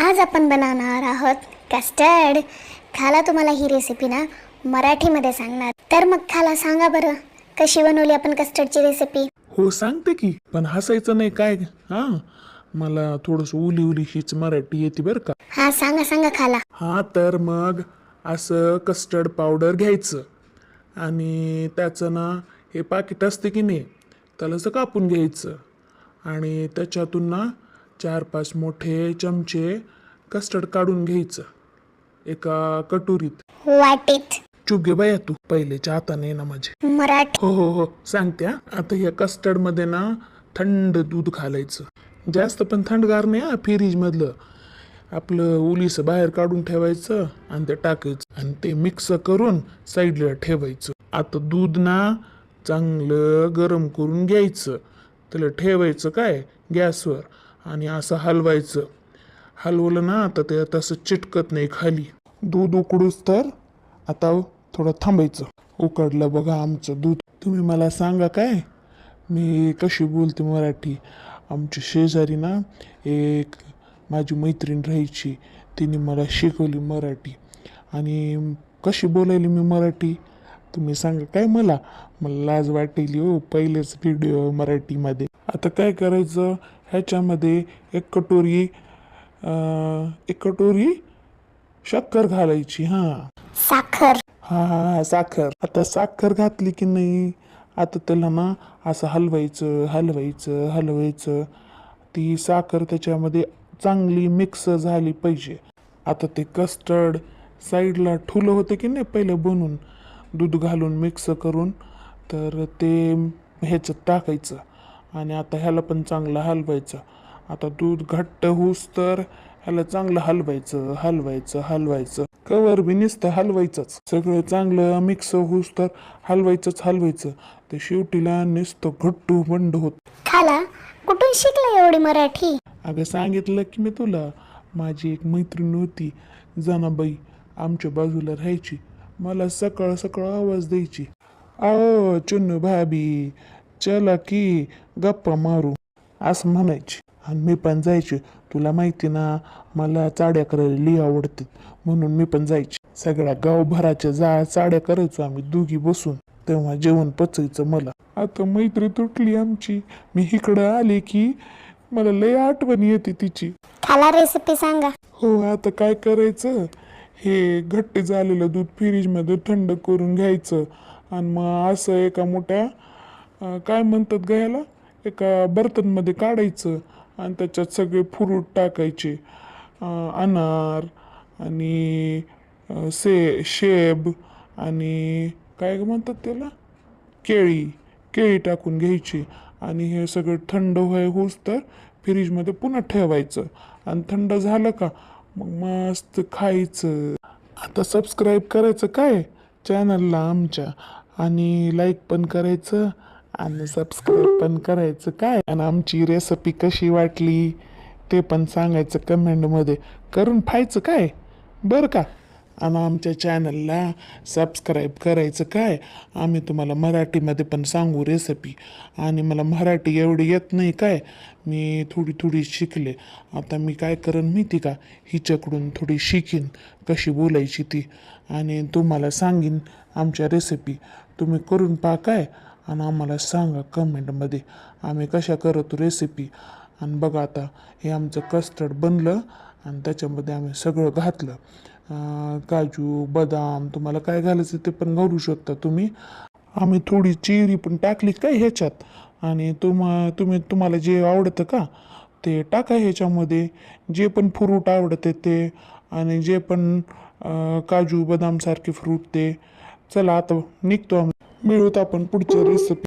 आज आपण बनवणार आहोत कस्टर्ड खाला तुम्हाला ही रेसिपी ना मराठीमध्ये सांगणार. तर मग खाला सांगा बरं कशी बनवली आपण कस्टर्डची रेसिपी हो सांगते की पण हसायचं नाही काय हा? मला थोडस उली उली हीच मराठी येते बरं का? हा सांगा सांगा खाला. हा तर मग असं कस्टर्ड पावडर घ्यायचं. आणि त्याचं ना हे पाकिट असते की नाही त्याला असं कापून घ्यायचं. आणि त्याच्यातून ना चार पाच मोठे चमचे कस्टर्ड काढून घ्यायचं. एका कटोरीत. वाटीत. चुप घे बाया तू पहिलेच्या हाताने ना माझे. मराठी. हो हो हो सांगते हा. आता या कस्टर्डमध्ये ना थंड दूध घालायचं. जास्त पण थंडगार नाही हा फ्रीजमधलं आपलं उलीस बाहेर काढून ठेवायचं आणि ते टाकायचं आणि ते मिक्स करून साईडला ठेवायचं. आता दूध ना चांगलं गरम करून घ्यायचं. त्याला ठेवायचं काय? गॅसवर. आणि असं हलवायचं. हलवलं ना आता ते तसं चिटकत नाही खाली. दूध उकडूच तर आता थोडं थांबायचं. उकडलं बघा आमचं दूध. तुम्ही मला सांगा काय? मी कशी बोलते मराठी? आमच्या शेजारी ना एक माझी मैत्रीण राहायची. तिने मला शिकवली मराठी. आणि कशी बोलायली मी मराठी? तुम्ही सांगा काय मला? मला लाज वाटेली हो पहिलेच व्हिडिओ मराठीमध्ये. आता काय करायचं? ह्याच्यामध्ये एक कटोरी एक कटोरी शक्कर घालायची हां. साखर. हा हा हा साखर. आता साखर घातली की नाही आता त्याला ना असं हलवायचं हलवायचं हलवायचं. ती साखर त्याच्यामध्ये चांगली मिक्स झाली पाहिजे. आता ते कस्टर्ड साईडला ठुलं होतं की नाही पहिलं बनवून दूध घालून मिक्स करून तर ते ह्याच्यात टाकायचं. आणि आता ह्याला पण चांगलं हलवायचं. आता दूध घट्ट होऊस तर ह्याला चांगलं हलवायचं हलवायचं हलवायचं. कवर बी नुसतं हलवायचंच. सगळं चांगलं मिक्स होऊस तर हलवायचंच हलवायचं. ते शेवटीला नुसतं घट्टू बंड होत. खाला कुठून शिकला एवढी मराठी? अगं सांगितलं की मी तुला. माझी एक मैत्रीण होती जनाबाई आमच्या बाजूला राहायची. मला सकाळ सकाळ आवाज द्यायची. आओ चुन्नू भाभी चला की गप्पा मारू. असं म्हणायची. आणि मी पण जायचे. तुला माहिती ना मला चाड्या करायला लई आवडते. म्हणून मी पण जायचे. सगळ्या गावभराच्या जा चाड्या करायचो आम्ही दोघी बसून. तेव्हा जेवण पचायचं मला. आता मैत्री तुटली आमची. मी इकडं आले की मला लय आठवण येते तिची. खाला रेसिपी सांगा. हो आता काय करायचं? हे घट्ट झालेलं दूध फ्रीजमध्ये थंड करून घ्यायचं. आणि मग असं एका मोठ्या काय म्हणतात गयाला एका बर्तनमध्ये काढायचं आणि त्याच्यात सगळे फ्रूट टाकायचे अनार आणि से शेब आणि काय म्हणतात त्याला? केळी केळी टाकून घ्यायची आणि हे सगळं थंड व्हाय होऊस तर फ्रीजमध्ये पुन्हा ठेवायचं. आणि थंड झालं का मग मस्त खायचं. आता सबस्क्राईब करायचं काय? चॅनलला आमच्या. आणि लाईक पण करायचं. आणि सबस्क्राईब पण करायचं काय? आणि आमची रेसिपी कशी वाटली? ते पण सांगायचं कमेंटमध्ये करून पाहायचं काय? बरं का? आणि आमच्या चॅनलला सबस्क्राईब करायचं काय? आम्ही तुम्हाला मराठीमध्ये पण सांगू रेसिपी आणि मला मराठी एवढी येत नाही काय? मी थोडी थोडी शिकले. आता मी काय करेन माहिती का? हिच्याकडून थोडी शिकीन कशी बोलायची ती. आणि तुम्हाला सांगीन आमच्या रेसिपी तुम्ही करून पहा काय? आणि आम्हाला सांगा कमेंटमध्ये आम्ही कशा करतो रेसिपी आणि बघा आता हे आमचं कस्टर्ड बनलं आणि त्याच्यामध्ये आम्ही सगळं घातलं. काजू बदाम तुम्हाला काय घालायचं ते पण घालू शकता तुम्ही. आम्ही थोडी चेरी पण टाकली काय ह्याच्यात? आणि तुम्हा तुम्ही तुम्हाला जे आवडतं का ते टाका ह्याच्यामध्ये. जे पण फ्रूट आवडते ते आणि जे पण काजू बदामसारखे फ्रूट ते. चला आता निघतो आम्ही. मिळूत आपण पुढच्या रेसिपी